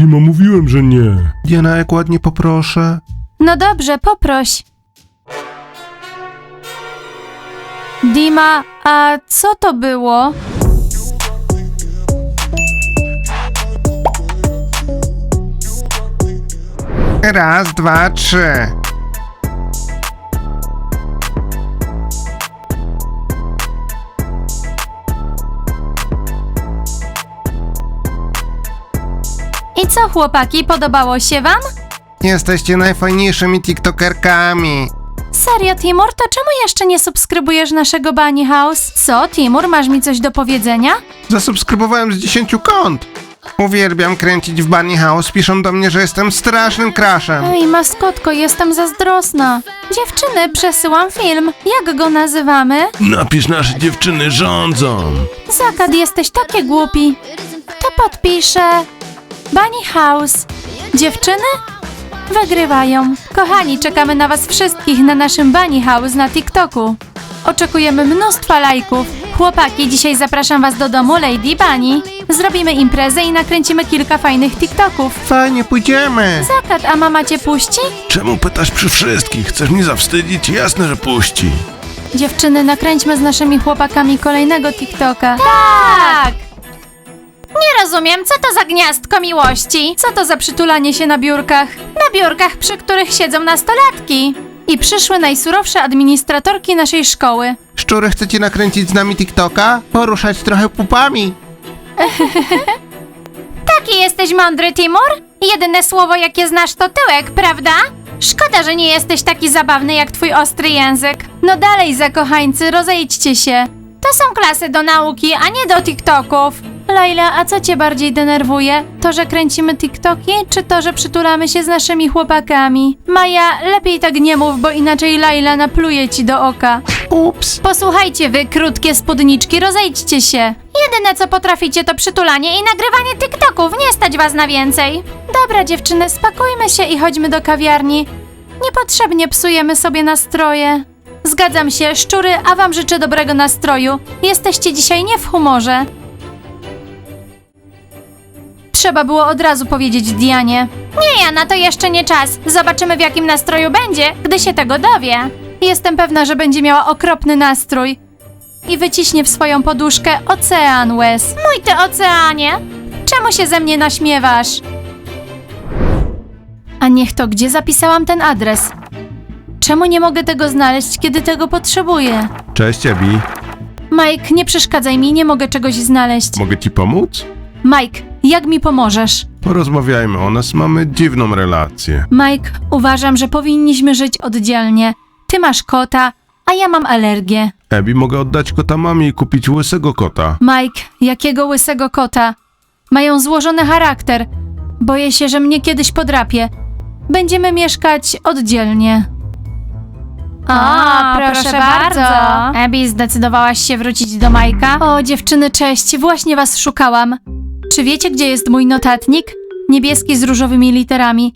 Dima, mówiłem, że nie. Diana, jak ładnie poproszę. No dobrze, poproś. Dima, a co to było? Raz, dwa, trzy. I co, chłopaki, podobało się wam? Jesteście najfajniejszymi tiktokerkami. Serio, Timur, to czemu jeszcze nie subskrybujesz naszego Bunny House? Co, Timur, masz mi coś do powiedzenia? Zasubskrybowałem z 10 kont. Uwielbiam kręcić w Bunny House. Piszą do mnie, że jestem strasznym crashem. Ej, maskotko, jestem zazdrosna. Dziewczyny, przesyłam film. Jak go nazywamy? Napisz, nasze dziewczyny rządzą. Zakad, jesteś taki głupi. To podpiszę. Bunny House. Dziewczyny? Wygrywają. Kochani, czekamy na was wszystkich na naszym Bunny House na TikToku. Oczekujemy mnóstwa lajków. Chłopaki, dzisiaj zapraszam was do domu Lady Bunny. Zrobimy imprezę i nakręcimy kilka fajnych TikToków. Fajnie, pójdziemy. Zakad, a mama cię puści? Czemu pytasz przy wszystkich? Chcesz mnie zawstydzić? Jasne, że puści. Dziewczyny, nakręćmy z naszymi chłopakami kolejnego TikToka. Tak! Nie rozumiem, co to za gniazdko miłości? Co to za przytulanie się na biurkach? Na biurkach, przy których siedzą nastolatki. I przyszły najsurowsze administratorki naszej szkoły. Szczury, chcecie nakręcić z nami TikToka? Poruszać trochę pupami. Taki jesteś mądry, Timur? Jedyne słowo, jakie znasz, to tyłek, prawda? Szkoda, że nie jesteś taki zabawny jak twój ostry język. No dalej, zakochańcy, rozejdźcie się. To są klasy do nauki, a nie do TikToków. Laila, a co cię bardziej denerwuje? To, że kręcimy TikToki, czy to, że przytulamy się z naszymi chłopakami? Maja, lepiej tak nie mów, bo inaczej Laila napluje ci do oka. Ups. Posłuchajcie wy, krótkie spódniczki, rozejdźcie się. Jedyne co potraficie to przytulanie i nagrywanie TikToków, nie stać was na więcej. Dobra dziewczyny, spakujmy się i chodźmy do kawiarni. Niepotrzebnie psujemy sobie nastroje. Zgadzam się, szczury, a wam życzę dobrego nastroju. Jesteście dzisiaj nie w humorze. Trzeba było od razu powiedzieć Dianie. Nie, Jana, to jeszcze nie czas. Zobaczymy w jakim nastroju będzie, gdy się tego dowie. Jestem pewna, że będzie miała okropny nastrój. I wyciśnie w swoją poduszkę ocean łez. Mój ty oceanie! Czemu się ze mnie naśmiewasz? A niech to, gdzie zapisałam ten adres? Czemu nie mogę tego znaleźć, kiedy tego potrzebuję? Cześć, Ebi. Mike, nie przeszkadzaj mi, nie mogę czegoś znaleźć. Mogę ci pomóc? Mike, jak mi pomożesz? Porozmawiajmy o nas, mamy dziwną relację. Mike, uważam, że powinniśmy żyć oddzielnie. Ty masz kota, a ja mam alergię. Ebi, mogę oddać kota mamie i kupić łysego kota. Mike, jakiego łysego kota? Mają złożony charakter. Boję się, że mnie kiedyś podrapie. Będziemy mieszkać oddzielnie. A, proszę, bardzo. Abby, zdecydowałaś się wrócić do Majka? O, dziewczyny, cześć, właśnie was szukałam. Czy wiecie, gdzie jest mój notatnik? Niebieski z różowymi literami.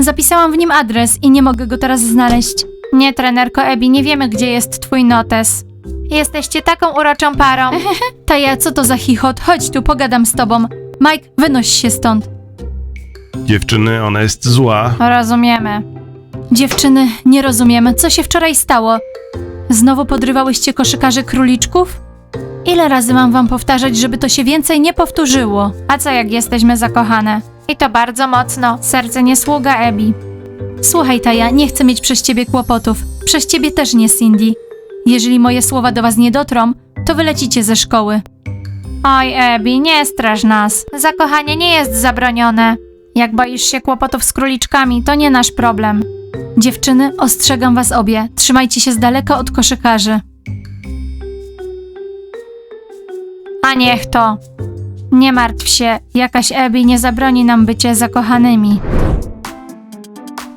Zapisałam w nim adres i nie mogę go teraz znaleźć. Nie, trenerko Ebi, nie wiemy, gdzie jest twój notes. Jesteście taką uroczą parą. Taja, co to za chichot? Chodź tu, pogadam z tobą. Mike, wynoś się stąd. Dziewczyny, ona jest zła. Rozumiemy. Dziewczyny, nie rozumiemy, co się wczoraj stało. Znowu podrywałyście koszykarzy króliczków? Ile razy mam wam powtarzać, żeby to się więcej nie powtórzyło? A co jak jesteśmy zakochane? I to bardzo mocno. Serce nie sługa Ebi. Słuchaj, Taja, nie chcę mieć przez ciebie kłopotów. Przez ciebie też nie, Cindy. Jeżeli moje słowa do was nie dotrą, to wylecicie ze szkoły. Oj, Ebi, nie straż nas. Zakochanie nie jest zabronione. Jak boisz się kłopotów z króliczkami, to nie nasz problem. Dziewczyny, ostrzegam was obie. Trzymajcie się z daleka od koszykarzy. A niech to. Nie martw się, jakaś Ebi nie zabroni nam bycie zakochanymi.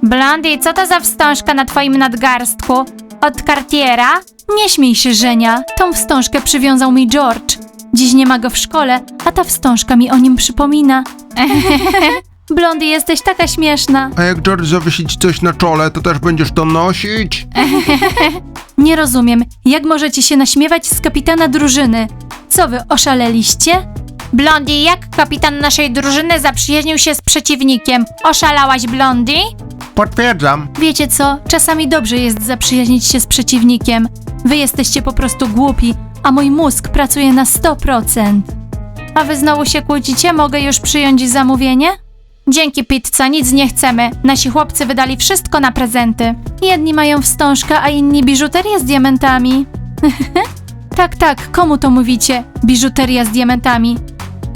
Blondie, co to za wstążka na twoim nadgarstku? Od Cartiera? Nie śmiej się, Żenia. Tą wstążkę przywiązał mi George. Dziś nie ma go w szkole, a ta wstążka mi o nim przypomina. Blondie, jesteś taka śmieszna. A jak George zawiesi ci coś na czole, to też będziesz to nosić? Nie rozumiem, jak możecie się naśmiewać z kapitana drużyny? Co wy, oszaleliście? Blondie, jak kapitan naszej drużyny zaprzyjaźnił się z przeciwnikiem? Oszalałaś, Blondie? Potwierdzam. Wiecie co? Czasami dobrze jest zaprzyjaźnić się z przeciwnikiem. Wy jesteście po prostu głupi, a mój mózg pracuje na 100%. A wy znowu się kłócicie? Mogę już przyjąć zamówienie? Dzięki pizza, nic nie chcemy. Nasi chłopcy wydali wszystko na prezenty. Jedni mają wstążkę, a inni biżuterię z diamentami. tak, tak, komu to mówicie? Biżuteria z diamentami.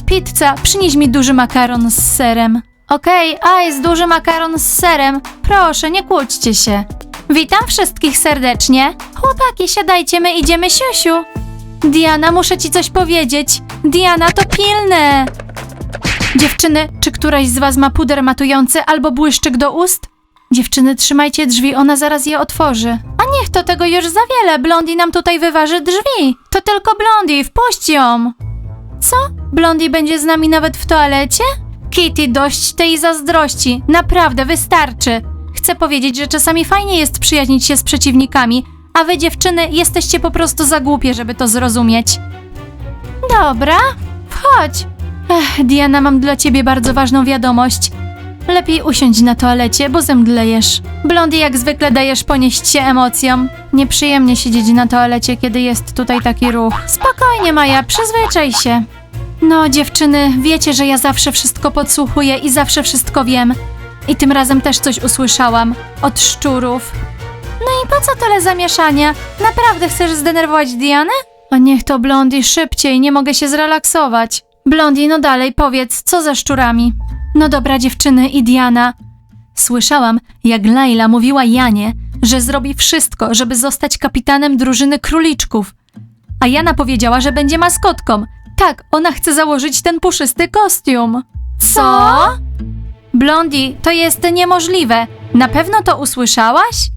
Pizza, przynieś mi duży makaron z serem. Okej, a jest duży makaron z serem. Proszę, nie kłóćcie się. Witam wszystkich serdecznie. Chłopaki, siadajcie, my idziemy siusiu. Diana, muszę ci coś powiedzieć. Diana, to pilne. Dziewczyny, czy któraś z was ma puder matujący albo błyszczyk do ust? Dziewczyny, trzymajcie drzwi, ona zaraz je otworzy. A niech to tego już za wiele, Blondie nam tutaj wyważy drzwi. To tylko Blondie, wpuść ją. Co? Blondie będzie z nami nawet w toalecie? Kitty, dość tej zazdrości. Naprawdę, wystarczy. Chcę powiedzieć, że czasami fajnie jest przyjaźnić się z przeciwnikami, a wy dziewczyny jesteście po prostu za głupie, żeby to zrozumieć. Dobra, wchodź. Ech, Diana, mam dla ciebie bardzo ważną wiadomość. Lepiej usiądź na toalecie, bo zemdlejesz. Blondie jak zwykle dajesz ponieść się emocjom. Nieprzyjemnie siedzieć na toalecie, kiedy jest tutaj taki ruch. Spokojnie, Maja, przyzwyczaj się. No, dziewczyny, wiecie, że ja zawsze wszystko podsłuchuję i zawsze wszystko wiem. I tym razem też coś usłyszałam. Od szczurów. No i po co tyle zamieszania? Naprawdę chcesz zdenerwować Dianę? O niech to Blondie szybciej, nie mogę się zrelaksować. Blondie, no dalej, powiedz, co ze szczurami? No dobra, dziewczyny i Diana. Słyszałam, jak Laila mówiła Janie, że zrobi wszystko, żeby zostać kapitanem drużyny króliczków. A Jana powiedziała, że będzie maskotką. Tak, ona chce założyć ten puszysty kostium. Co? Blondi, to jest niemożliwe. Na pewno to usłyszałaś?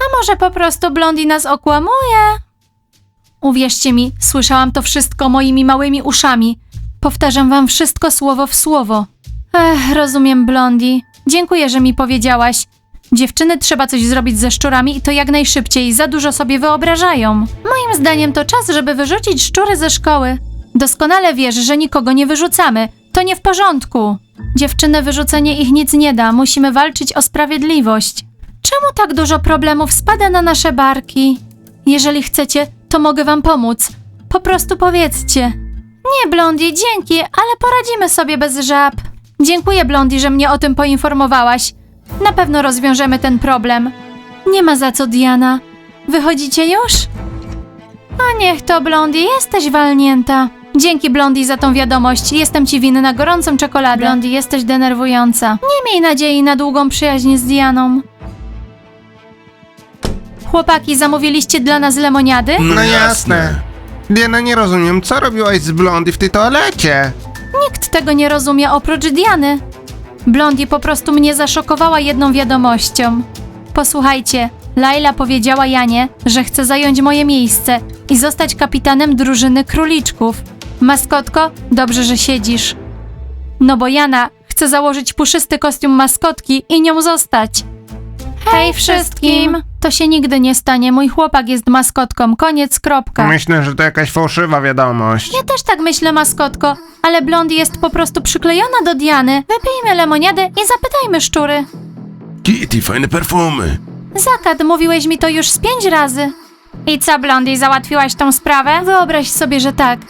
A może po prostu Blondi nas okłamuje? Uwierzcie mi, słyszałam to wszystko moimi małymi uszami. Powtarzam wam wszystko słowo w słowo. Ech, rozumiem, Blondi. Dziękuję, że mi powiedziałaś. Dziewczyny, trzeba coś zrobić ze szczurami i to jak najszybciej. Za dużo sobie wyobrażają. Moim zdaniem to czas, żeby wyrzucić szczury ze szkoły. Doskonale wiesz, że nikogo nie wyrzucamy. To nie w porządku. Dziewczyny, wyrzucenie ich nic nie da. Musimy walczyć o sprawiedliwość. Czemu tak dużo problemów spada na nasze barki? Jeżeli chcecie, to mogę wam pomóc. Po prostu powiedzcie. Nie, Blondie, dzięki, ale poradzimy sobie bez żab. Dziękuję, Blondie, że mnie o tym poinformowałaś. Na pewno rozwiążemy ten problem. Nie ma za co, Diana. Wychodzicie już? A niech to, Blondie, jesteś walnięta. Dzięki, Blondie, za tą wiadomość. Jestem ci winna gorącą czekoladę. Blondie, jesteś denerwująca. Nie miej nadziei na długą przyjaźń z Dianą. Chłopaki, zamówiliście dla nas lemoniady? No jasne. Diana, nie rozumiem, co robiłaś z Blondie w tej toalecie? Nikt tego nie rozumie oprócz Diany. Blondie po prostu mnie zaszokowała jedną wiadomością. Posłuchajcie, Laila powiedziała Janie, że chce zająć moje miejsce i zostać kapitanem drużyny króliczków. Maskotko, dobrze, że siedzisz. No bo Jana chce założyć puszysty kostium maskotki i nią zostać. Hej wszystkim! To się nigdy nie stanie. Mój chłopak jest maskotką. Koniec, kropka. Myślę, że to jakaś fałszywa wiadomość. Ja też tak myślę, maskotko, ale Blondie jest po prostu przyklejona do Diany. Wypijmy lemoniadę i zapytajmy szczury. Kitty, fajne perfumy. Zakat, mówiłeś mi to już z pięć razy. I co, Blondie, załatwiłaś tą sprawę? Wyobraź sobie, że tak.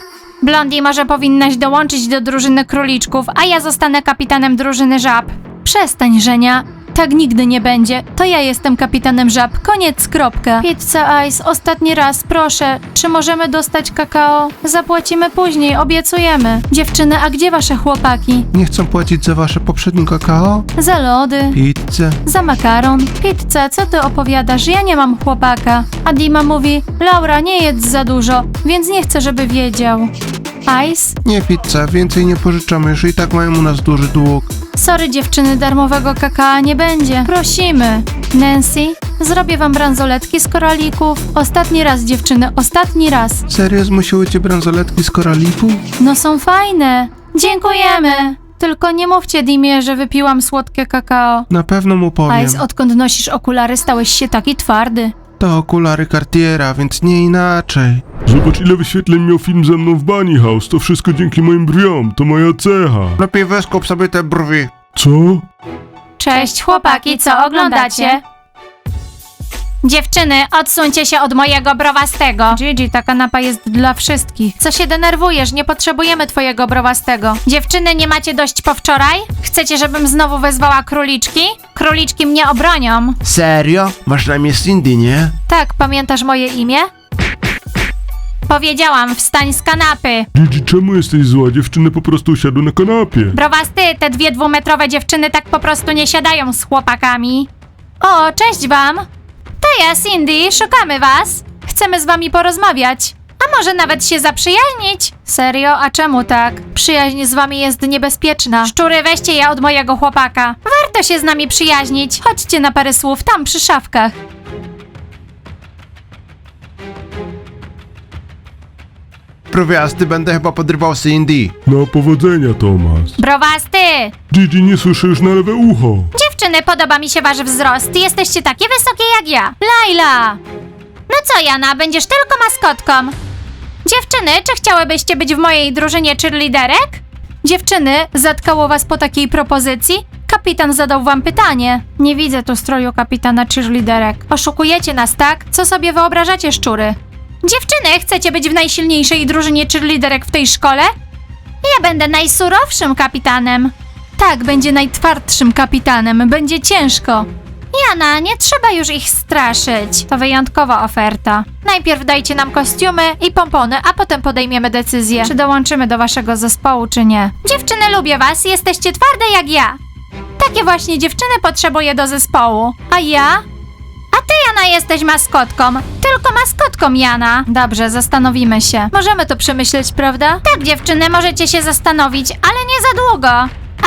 Blondie, może powinnaś dołączyć do drużyny króliczków, a ja zostanę kapitanem drużyny żab. Przestań, Żenia. Tak nigdy nie będzie. To ja jestem kapitanem żab. Koniec, kropka. Pizza Ice, ostatni raz, proszę. Czy możemy dostać kakao? Zapłacimy później, obiecujemy. Dziewczyny, a gdzie wasze chłopaki? Nie chcą płacić za wasze poprzednie kakao? Za lody. Pizzę. Za makaron. Pizza, co ty opowiadasz? Ja nie mam chłopaka. A Dima mówi, Laura, nie jedz za dużo, więc nie chcę, żeby wiedział. Ice? Nie pizza, więcej nie pożyczamy, już i tak mają u nas duży dług. Sorry dziewczyny, darmowego kakao nie będzie. Prosimy. Nancy, zrobię wam bransoletki z koralików. Ostatni raz dziewczyny, ostatni raz. Serio zmusiły cię bransoletki z koralików? No są fajne. Dziękujemy. Tylko nie mówcie Dimie, że wypiłam słodkie kakao. Na pewno mu powiem. Ice, odkąd nosisz okulary, stałeś się taki twardy. To okulary Cartiera, więc nie inaczej. Zobacz ile wyświetleń miał film ze mną w Bunny House. To wszystko dzięki moim brwiom. To moja cecha. Lepiej wyskup sobie te brwi. Co? Cześć chłopaki, co oglądacie? Dziewczyny, odsuńcie się od mojego browastego. Gigi, ta kanapa jest dla wszystkich. Co się denerwujesz? Nie potrzebujemy twojego browastego. Dziewczyny, nie macie dość po wczoraj? Chcecie, żebym znowu wezwała króliczki? Króliczki mnie obronią. Serio? Masz na mnie Cindy, nie? Tak, pamiętasz moje imię? Powiedziałam, wstań z kanapy. Gigi, czemu jesteś zła? Dziewczyny po prostu usiadły na kanapie. Browasty, te dwie dwumetrowe dziewczyny tak po prostu nie siadają z chłopakami. O, cześć wam! To ja, Cindy, szukamy was. Chcemy z wami porozmawiać. A może nawet się zaprzyjaźnić? Serio? A czemu tak? Przyjaźń z wami jest niebezpieczna. Szczury, weźcie je od mojego chłopaka. Warto się z nami przyjaźnić. Chodźcie na parę słów tam przy szafkach. Brwiasty będę chyba podrywał Cindy. No powodzenia, Tomas. Browasty! Gigi nie słyszy już na lewe ucho. Dziewczyny, podoba mi się wasz wzrost. Jesteście takie wysokie jak ja. Laila! No co, Jana, będziesz tylko maskotką? Dziewczyny, czy chciałybyście być w mojej drużynie cheerleaderek? Dziewczyny, zatkało was po takiej propozycji? Kapitan zadał wam pytanie. Nie widzę tu stroju kapitana cheerleaderek. Oszukujecie nas, tak? Co sobie wyobrażacie, szczury? Dziewczyny, chcecie być w najsilniejszej drużynie cheerleaderek w tej szkole? Ja będę najsurowszym kapitanem. Tak, będzie najtwardszym kapitanem, będzie ciężko. Jana, nie trzeba już ich straszyć. To wyjątkowa oferta. Najpierw dajcie nam kostiumy i pompony, a potem podejmiemy decyzję, czy dołączymy do waszego zespołu, czy nie. Dziewczyny, lubię was, jesteście twarde jak ja. Takie właśnie dziewczyny potrzebuję do zespołu. A ja? Ty, Jana, jesteś maskotką. Tylko maskotką, Jana. Dobrze, zastanowimy się. Możemy to przemyśleć, prawda? Tak, dziewczyny, możecie się zastanowić, ale nie za długo.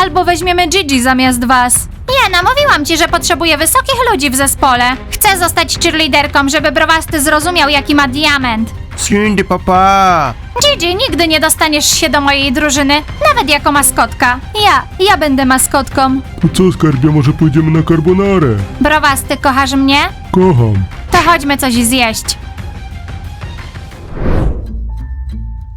Albo weźmiemy Gigi zamiast was. Jana, mówiłam ci, że potrzebuję wysokich ludzi w zespole. Chcę zostać cheerleaderką, żeby browasty zrozumiał, jaki ma diament. Cindy, papa! Gigi, nigdy nie dostaniesz się do mojej drużyny, nawet jako maskotka. Ja, ja będę maskotką. To co, skarbia, może pójdziemy na carbonarę? Browasty, kochasz mnie? Kocham. To chodźmy coś zjeść.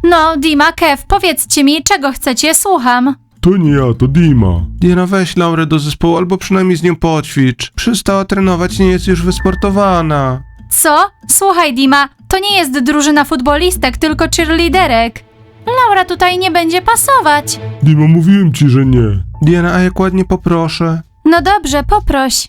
No, Dima, Kev, powiedzcie mi, czego chcecie, słucham. To nie ja, to Dima. Diana, weź Laurę do zespołu, albo przynajmniej z nią poćwicz. Przestała trenować, nie jest już wysportowana. Co? Słuchaj, Dima, to nie jest drużyna futbolistek, tylko cheerleaderek. Laura tutaj nie będzie pasować. Dima, mówiłem ci, że nie. Diana, a jak ładnie poproszę. No dobrze, poproś.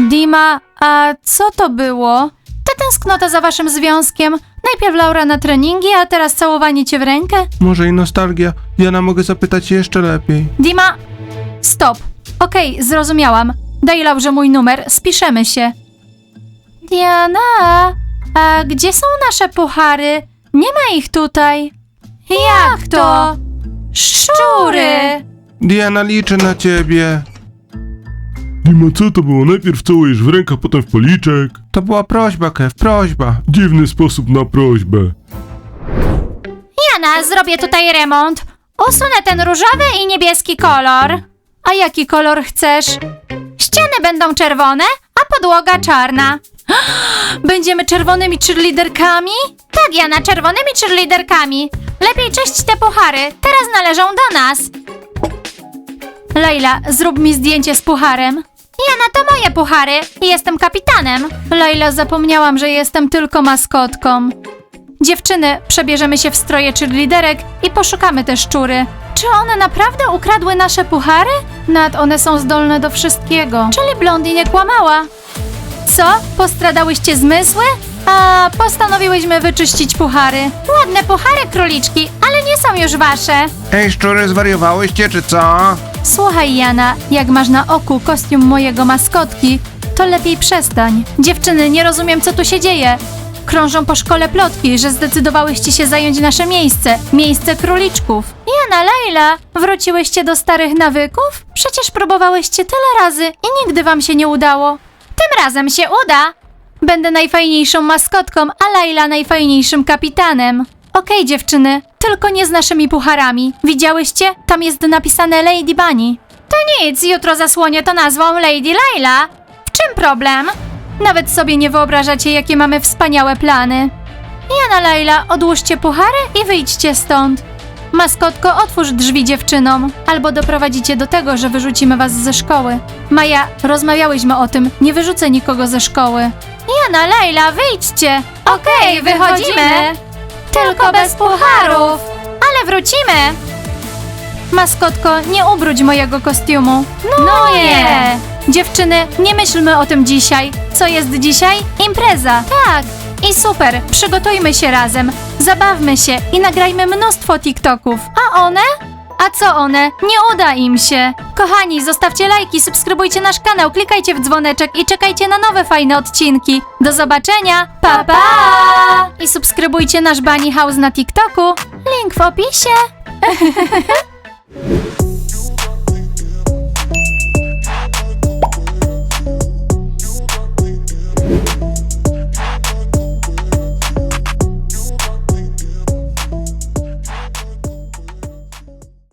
Dima, a co to było? To tęsknota za waszym związkiem. Najpierw Laura na treningi, a teraz całowanie cię w rękę? Może i nostalgia. Diana, mogę zapytać się jeszcze lepiej. Dima, stop. Okej, zrozumiałam. Daj Laurze mój numer, spiszemy się. Diana, a gdzie są nasze puchary? Nie ma ich tutaj. Jak to? Szczury! Diana, liczę na ciebie. Dima, co to było? Najpierw całujesz w rękę, potem w policzek. To była prośba, Kev, prośba. Dziwny sposób na prośbę. Jana, zrobię tutaj remont. Usunę ten różowy i niebieski kolor. A jaki kolor chcesz? Ściany będą czerwone, a podłoga czarna. Będziemy czerwonymi cheerleaderkami? Tak, Jana, czerwonymi cheerleaderkami. Lepiej czyść te puchary, teraz należą do nas. Leila, zrób mi zdjęcie z pucharem. Jana, to moje puchary. Jestem kapitanem. Leila, zapomniałam, że jestem tylko maskotką. Dziewczyny, przebierzemy się w stroje cheerleaderek i poszukamy te szczury. Czy one naprawdę ukradły nasze puchary? Nad one są zdolne do wszystkiego. Czyli Blondie nie kłamała. Co? Postradałyście zmysły? A postanowiłyśmy wyczyścić puchary. Ładne puchary, króliczki, ale nie są już wasze. Ej, szczury, zwariowałyście, czy co? Słuchaj, Jana, jak masz na oku kostium mojego maskotki, to lepiej przestań. Dziewczyny, nie rozumiem, co tu się dzieje. Krążą po szkole plotki, że zdecydowałyście się zająć nasze miejsce, miejsce króliczków. Jana, Leila, wróciłyście do starych nawyków? Przecież próbowałyście tyle razy i nigdy wam się nie udało. Tym razem się uda. Będę najfajniejszą maskotką, a Laila najfajniejszym kapitanem. Okej, dziewczyny, tylko nie z naszymi pucharami. Widziałyście? Tam jest napisane Lady Bunny. To nic, jutro zasłonię to nazwą Lady Laila. W czym problem? Nawet sobie nie wyobrażacie, jakie mamy wspaniałe plany. Jana Laila, odłóżcie puchary i wyjdźcie stąd. Maskotko, otwórz drzwi dziewczynom, albo doprowadzicie do tego, że wyrzucimy was ze szkoły. Maja, rozmawiałyśmy o tym, nie wyrzucę nikogo ze szkoły. Jana, Laila, wyjdźcie! Okej, wychodzimy! Tylko bez pucharów! Ale wrócimy! Maskotko, nie ubrudź mojego kostiumu. No, nie! Dziewczyny, nie myślmy o tym dzisiaj. Co jest dzisiaj? Impreza. Tak. I super, przygotujmy się razem, zabawmy się i nagrajmy mnóstwo TikToków. A one? A co one? Nie uda im się. Kochani, zostawcie lajki, subskrybujcie nasz kanał, klikajcie w dzwoneczek i czekajcie na nowe fajne odcinki. Do zobaczenia. Pa pa! I subskrybujcie nasz Bunny House na TikToku. Link w opisie.